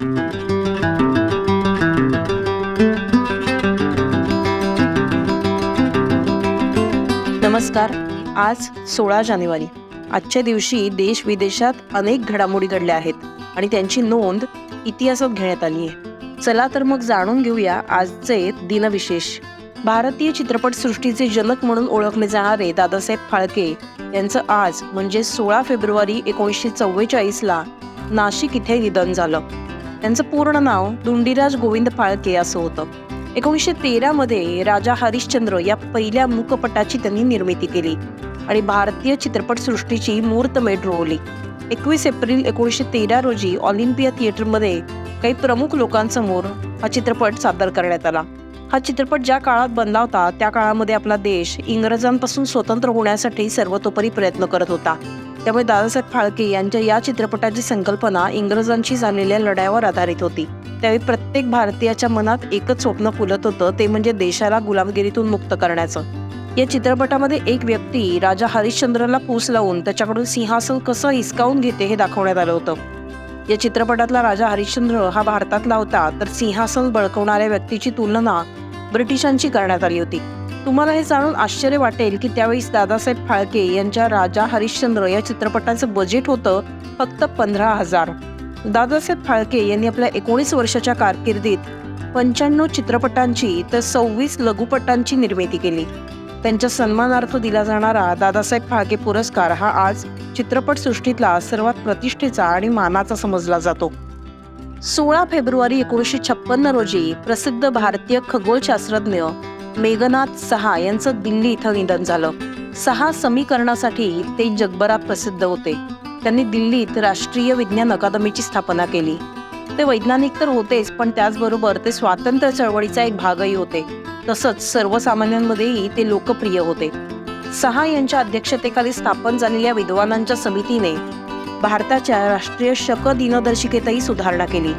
नमस्कार आज सोळा जानेवारी. आजच्या दिवशी देश विदेशात अनेक घडामोडी घडल्या आहेत आणि त्यांची नोंद इतिहासात घेण्यात आली आहे. चला तर मग जाणून घेऊया आजचे दिनविशेष. भारतीय चित्रपटसृष्टीचे जनक म्हणून ओळखले जाणारे दादासाहेब फाळके यांचं आज म्हणजे सोळा फेब्रुवारी एकोणीसशे चव्वेचाळीसला नाशिक इथे निधन झालं. त्यांचं पूर्ण नाव दुंडीराज गोविंद फाळके असं होतं. एकोणीसशे तेरामध्ये राजा हरिश्चंद्र या पहिल्या मूकपटाची त्यांनी निर्मिती केली आणि भारतीय चित्रपटसृष्टीची मूर्तमेढ रोवली. एकवीस एप्रिल एकोणीसशे तेरा रोजी ऑलिम्पिया थिएटरमध्ये काही प्रमुख लोकांसमोर हा चित्रपट सादर करण्यात आला. हा चित्रपट ज्या काळात बनला होता त्या काळामध्ये आपला देश इंग्रजांपासून स्वतंत्र होण्यासाठी सर्वतोपरी प्रयत्न करत होता. त्यामुळे दादासाहेब फाळके यांच्या या चित्रपटाची संकल्पना इंग्रजांशी झालेल्या लढ्यावर आधारित होती. त्यावेळी प्रत्येक भारतीयाच्या मनात एकच स्वप्न फुलत होतं ते म्हणजे देशाला गुलामगिरीतून मुक्त करण्याचं. या चित्रपटामध्ये एक व्यक्ती राजा हरिश्चंद्रला पूस लावून त्याच्याकडून सिंहासन कसं हिसकावून घेते हे दाखवण्यात आलं होतं. या चित्रपटातला राजा हरिश्चंद्र हा भारतातला होता तर सिंहासन बळकवणाऱ्या व्यक्तीची तुलना ब्रिटिशांची करण्यात आली होती. तुम्हाला हे जाणून आश्चर्य वाटेल की त्यावेळी दादासाहेब फाळके यांच्या राजा हरिश्चंद्र या चित्रपटाचं बजेट होतं फक्त पंधरा हजार. दादासाहेब फाळके यांनी आपल्या एकोणीस वर्षाच्या कारकिर्दीत पंच्याण्णव चित्रपटांची तर सव्वीस लघुपटांची निर्मिती केली. त्यांच्या सन्मानार्थ दिला जाणारा दादासाहेब फाळके पुरस्कार हा आज चित्रपटसृष्टीतला सर्वात प्रतिष्ठेचा आणि मानाचा समजला जातो. सोळा फेब्रुवारी एकोणीसशे छप्पन्न रोजी प्रसिद्ध भारतीय खगोलशास्त्रज्ञ मेघनाथ सहा यांचं दिल्ली इथं निधन झालं. सहा समीकरणासाठी ते जगभरात प्रसिद्ध होते. त्यांनी दिल्लीत राष्ट्रीय विज्ञान अकादमीची स्थापना केली. ते वैज्ञानिक तर होतेच पण त्याचबरोबर ते स्वातंत्र्य चळवळीचा एक भागही होते. तसंच सर्वसामान्यांमध्येही ते लोकप्रिय होते. सहा यांच्या अध्यक्षतेखाली स्थापन झालेल्या विद्वानांच्या समितीने भारताच्या राष्ट्रीय शक दिनदर्शिकेतही सुधारणा केली.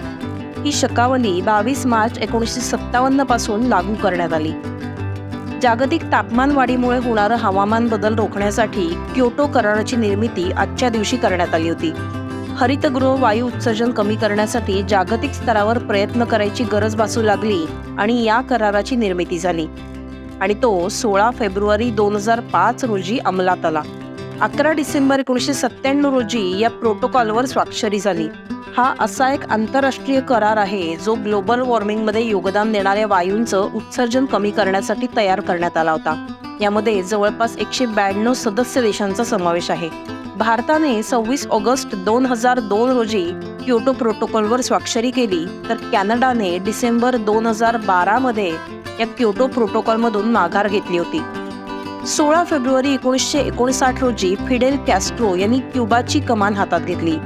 ही शकावली बावीस मार्च एकोणीसशे सत्तावन्नपासून लागू करण्यात आली. जागतिक तापमान वाढीमुळे होणारं हवामान बदल रोखण्यासाठी क्योटो कराराची निर्मिती आजच्या दिवशी करण्यात आली होती. हरितगृह वायू उत्सर्जन कमी करण्यासाठी जागतिक स्तरावर प्रयत्न करायची गरज भासू लागली आणि या कराराची निर्मिती झाली. आणि तो सोळा फेब्रुवारी दोन हजार पाच रोजी अंमलात आला. अकरा डिसेंबर एकोणीसशे सत्त्याण्णव रोजी या प्रोटोकॉलवर स्वाक्षरी झाली. हा असा एक आंतरराष्ट्रीय करार आहे जो ग्लोबल वॉर्मिंगमध्ये योगदान देणाऱ्या वायूंचं उत्सर्जन कमी करण्यासाठी तयार करण्यात आला होता. यामध्ये जवळपास एकशे ब्याण्णव सदस्य देशांचा समावेश आहे. भारताने सव्वीस ऑगस्ट दोन हजार दोन रोजी क्योटो प्रोटोकॉलवर स्वाक्षरी केली तर कॅनडाने डिसेंबर दोन हजार बारामध्ये या क्योटो प्रोटोकॉलमधून माघार घेतली होती. सोळा फेब्रुवारी एकोणीसशे एकोणसाठ रोजी फिडेल कॅस्ट्रो यांनी क्युबाची कमान हातात घेतली.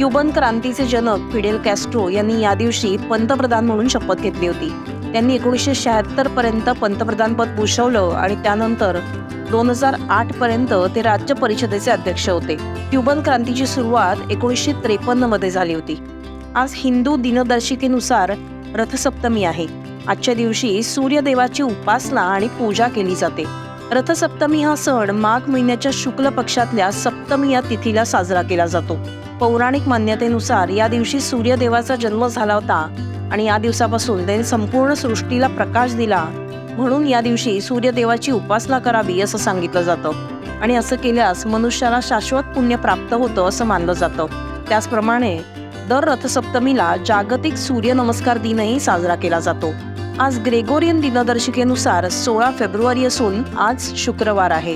क्युबन क्रांतीचे जनक फिडेल कॅस्ट्रो यांनी या दिवशी पंतप्रधान म्हणून शपथ घेतली होती. त्यांनी एकोणीसशे शहात्तर पर्यंत पंतप्रधानपद भूषवलं आणि त्यानंतर दोन हजार आठ पर्यंत ते राज्य परिषदेचे अध्यक्ष होते. क्युबन क्रांतीची सुरुवात एकोणीसशे त्रेपन्नमध्ये झाली होती. आज हिंदू दिनदर्शिकेनुसार रथसप्तमी आहे. आजच्या दिवशी सूर्यदेवाची उपासना आणि पूजा केली जाते. रथसप्तमी हा सण माघ महिन्याच्या शुक्ल पक्षातल्या सप्तमी या तिथीला साजरा केला जातो. पौराणिक मान्यतेनुसार या दिवशी सूर्यदेवाचा जन्म झाला होता आणि या दिवसापासून त्याने संपूर्ण सृष्टीला प्रकाश दिला. म्हणून या दिवशी सूर्यदेवाची उपासना करावी असं सांगितलं जातं. आणि असं केल्यास मनुष्याला शाश्वत पुण्य प्राप्त होतं असं मानलं जातं. त्याचप्रमाणे दर रथसप्तमीला जागतिक सूर्यनमस्कार दिनही साजरा केला जातो. आज ग्रेगोरियन दिनदर्शिकेनुसार सोळा फेब्रुवारी असून आज शुक्रवार आहे.